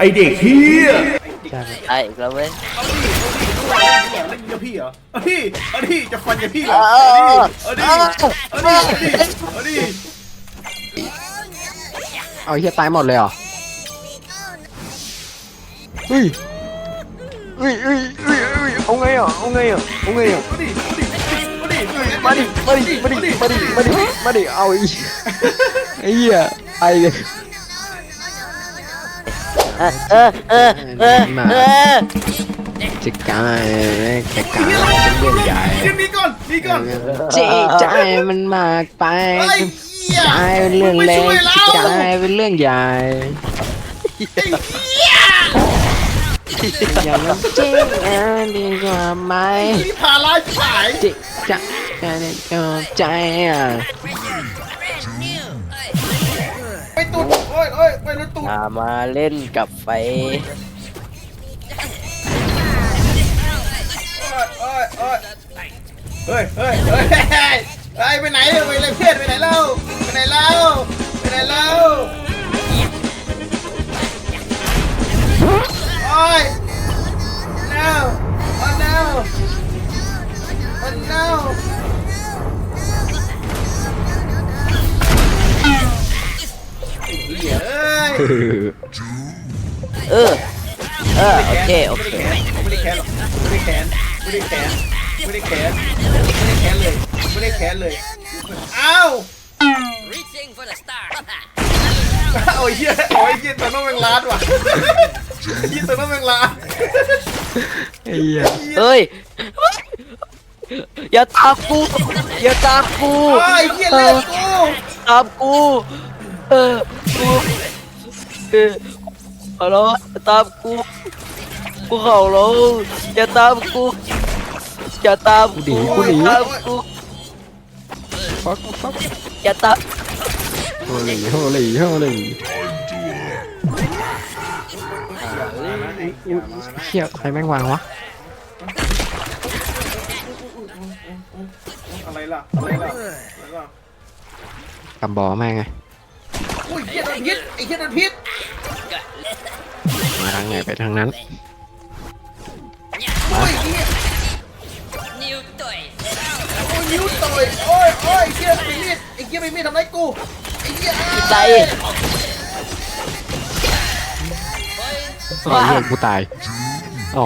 ไอเด็กเฮียไอ้อีกแล้วเว้ยเล่นกับพี่เหรอเอาดิเอาดิจะฟันกับพี่เหรอเออเอาดิเอาดิเอาดิเอาดิเอาเฮียตายหมดเลยเหรอเฮ้ยเฮ้ยเฮ้ยเฮ้ยเฮ้ยเอาไงอะเอาไงอะเอาไงอะเอาดิเอาดิเอาดิมาดิมาดิมาดิมาดิมาดิมาดิเอาอีไอ้เหี้ยไอ้ เออเออเออเออเออจะกลายจะกลายเป็นเรื่องใหญ่เดี๋ยวนี้ก่อนนี่ก่อนจีใจมันมากไปกลายเป็นเรื่องเล็กมึไม่ช่วยกลายเป็นเรื่องใหญ่อย่างนั้นจริงอะดีกว่าไหมนี่พาลายฉายจิจะจใจอะ ไปรถตุดมามาเล่นกับไฟ โอ้ยโอ้ยโอ้ยเฮ้ยเฮ้ยเฮ้ยเฮ้ยไปไหนไปเลย เอ้ยเออ เออ โอเค โอเค ไม่ได้แขนหรอกไม่ได้แขนไม่ได้แขนไม่ได้แขนไม่ได้แขนเลยไม่ได้แขนเลยอ้าว Reaching for the stars. โอ้ยเหี้ยโอ้ยเหี้ยตัวน้องแมงลาดว่ะเหี้ยตัวน้องแมงลาดไอ้เหี้ยเฮ้ย อย่าตามกู อย่าตามกูโอ้ยเหี้ยเล่นกู ตามกู เออกูเออ ขอร้องอย่าตามกูกูขอร้องอย่าตามกูอย่าตามกูอย่าตามกูฟักฟักอย่าตามโฮลี่โฮลี่โฮลี่เฮียใครแม่งวางวะอะไรล่ะ อะไรล่ะอะไรล่ะกำบอแม่งไงโอ้ยเหี้ยโดนพิษไอ้เหี้ยโดนพิษมาทางไหนไปทางนั้นโอ้ยเหี้ย New toy. โอ้ยนิ้วต่อยโอ้ยโอ้ยเหี้ยไปมีดไอ้เหี้ยไปมีดทำไรกูไอ้เหี้ยใจโอ้ยเหี้ยกูตายอ๋อ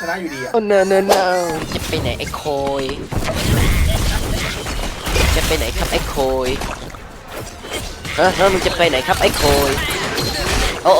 ชนะอยู่ดีอะโอ้เนเนเนจะไปไหนไอ้โคยจะไปไหนครับไอ้โคย ฮะฮะมึงจะไปไหนครับไอ้โคยโอ้โอ